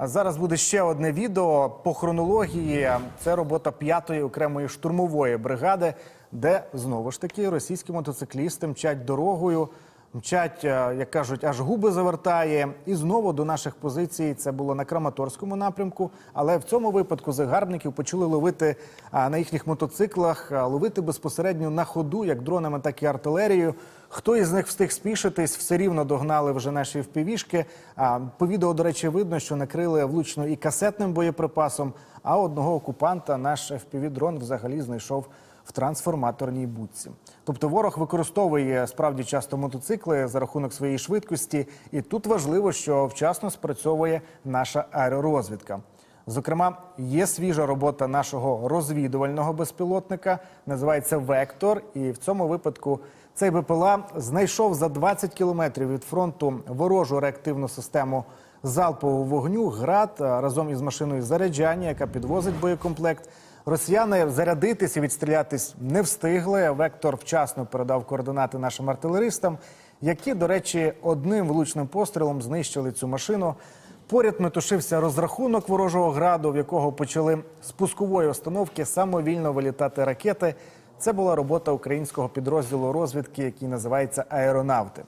А зараз буде ще одне відео по хронології. Це робота п'ятої окремої штурмової бригади, де знову ж таки російські мотоциклісти мчать дорогою, мчать, е, як кажуть, аж губи завертає. І знову до наших позицій це було на Краматорському напрямку. Але в цьому випадку загарбників почали ловити на їхніх мотоциклах, ловити безпосередньо на ходу, як дронами, так і артилерією. Хто із них встиг спішитись, все рівно догнали вже наші впівішки. А, По відео, до речі, видно, що накрили влучно і касетним боєприпасом, а одного окупанта наш FPV-дрон взагалі знайшов в трансформаторній будці. Тобто ворог використовує справді часто мотоцикли за рахунок своєї швидкості, і тут важливо, що вчасно спрацьовує наша аеророзвідка. Зокрема, є свіжа робота нашого розвідувального безпілотника, називається Вектор. І в цьому випадку цей БПЛА знайшов за 20 кілометрів від фронту ворожу реактивну систему залпового вогню ГРАД разом із машиною заряджання, яка підвозить боєкомплект. Росіяни зарядитись і відстрілятись не встигли. Вектор вчасно передав координати нашим артилеристам, які, до речі, одним влучним пострілом знищили цю машину. Поряд метушився розрахунок ворожого граду, в якого почали з пускової установки самовільно вилітати ракети. Це була робота українського підрозділу розвідки, який називається Аеронавти.